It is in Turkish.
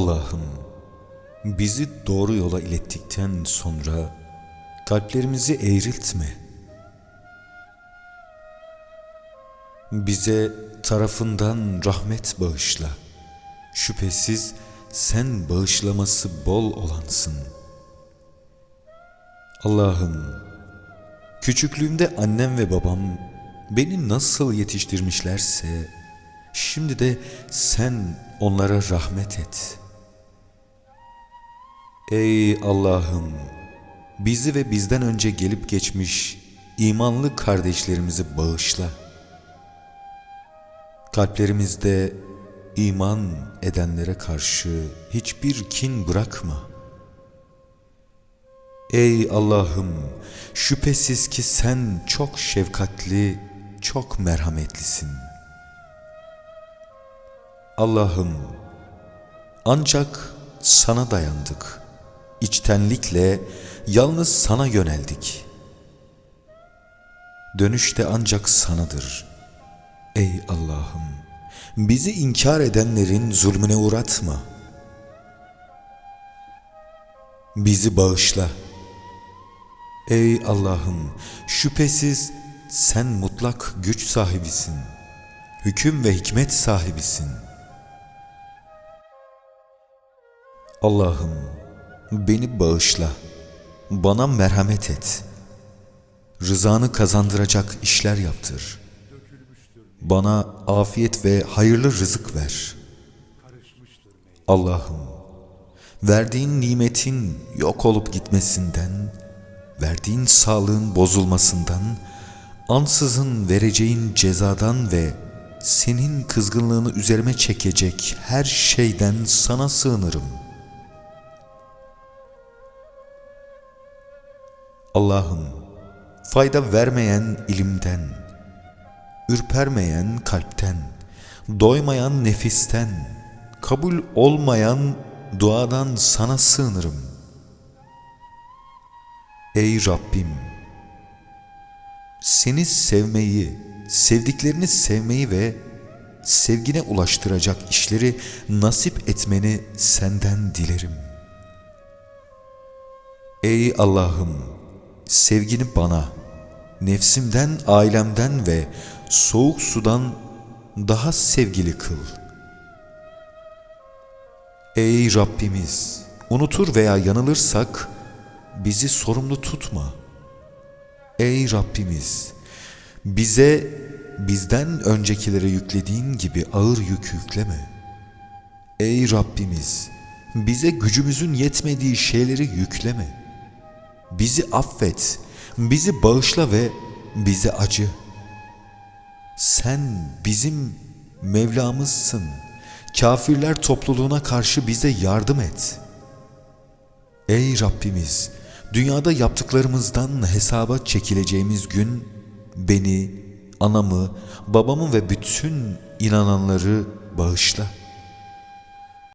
Allah'ım bizi doğru yola ilettikten sonra kalplerimizi eğriltme. Bize tarafından rahmet bağışla. Şüphesiz sen bağışlaması bol olansın. Allah'ım küçüklüğümde annem ve babam beni nasıl yetiştirmişlerse şimdi de sen onlara rahmet et. Ey Allah'ım bizi ve bizden önce gelip geçmiş imanlı kardeşlerimizi bağışla. Kalplerimizde iman edenlere karşı hiçbir kin bırakma. Ey Allah'ım şüphesiz ki sen çok şefkatli, çok merhametlisin. Allah'ım ancak sana dayandık. İçtenlikle yalnız sana yöneldik. Dönüş de ancak sanadır. Ey Allah'ım bizi inkar edenlerin zulmüne uğratma. Bizi bağışla. Ey Allah'ım şüphesiz sen mutlak güç sahibisin. Hüküm ve hikmet sahibisin. Allah'ım beni bağışla. Bana merhamet et. Rızanı kazandıracak işler yaptır. Bana afiyet ve hayırlı rızık ver. Allah'ım verdiğin nimetin yok olup gitmesinden, verdiğin sağlığın bozulmasından, ansızın vereceğin cezadan ve senin kızgınlığını üzerime çekecek her şeyden sana sığınırım. Allah'ım fayda vermeyen ilimden, ürpermeyen kalpten, doymayan nefisten, kabul olmayan duadan sana sığınırım. Ey Rabbim! Seni sevmeyi, sevdiklerini sevmeyi ve sevgine ulaştıracak işleri nasip etmeni senden dilerim. Ey Allah'ım! Sevgini bana, nefsimden, ailemden ve soğuk sudan daha sevgili kıl. Ey Rabbimiz! Unutur veya yanılırsak bizi sorumlu tutma. Ey Rabbimiz! Bize bizden öncekilere yüklediğin gibi ağır yük yükleme. Ey Rabbimiz! Bize gücümüzün yetmediği şeyleri yükleme. Bizi affet, bizi bağışla ve bize acı. Sen bizim Mevlamızsın. Kafirler topluluğuna karşı bize yardım et. Ey Rabbimiz! Dünyada yaptıklarımızdan hesaba çekileceğimiz gün beni, anamı, babamı ve bütün inananları bağışla.